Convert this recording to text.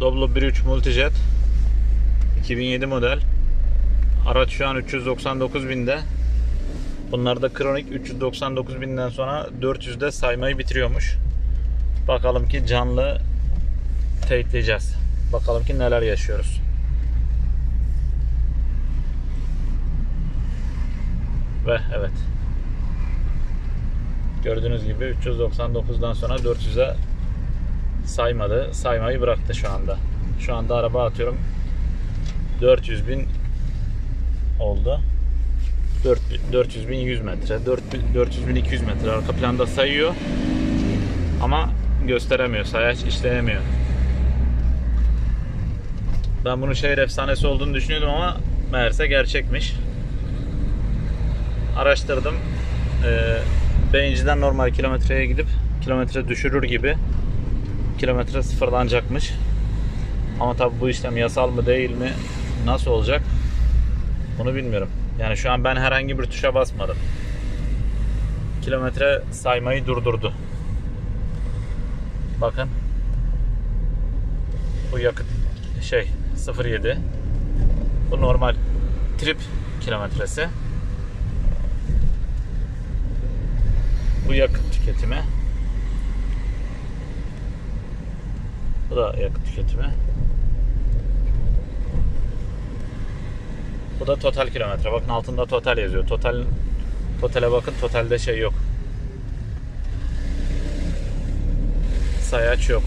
Doblo 1.3 Multijet 2007 model. Araç şu an 399 binde. Bunlar da kronik 399 binden sonra 400'de saymayı bitiriyormuş. Bakalım ki canlı teyitleyeceğiz. Bakalım ki neler yaşıyoruz. Ve evet. Gördüğünüz gibi 399'dan sonra 400'e saymadı. Saymayı bıraktı şu anda. Şu anda araba atıyorum 400 bin oldu. 400 bin 100 metre, 400 bin 200 metre arka planda sayıyor ama gösteremiyor, sayaç işleyemiyor. Ben bunun şehir efsanesi olduğunu düşünüyordum ama meğerse gerçekmiş. Araştırdım. Ee, beyinciden normal kilometreye gidip kilometre düşürür gibi kilometre sıfırlanacakmış. Ama tabi bu işlem yasal mı değil mi nasıl olacak bunu bilmiyorum. Yani şu an ben herhangi bir tuşa basmadım. Kilometre saymayı durdurdu. Bakın. Bu yakıt şey 07. Bu normal trip kilometresi. Bu yakıt tüketimi. Bu da yakıt tüketimi. Bu da total kilometre. Bakın altında total yazıyor. Total totale bakın. Totalde şey yok. Sayaç yok.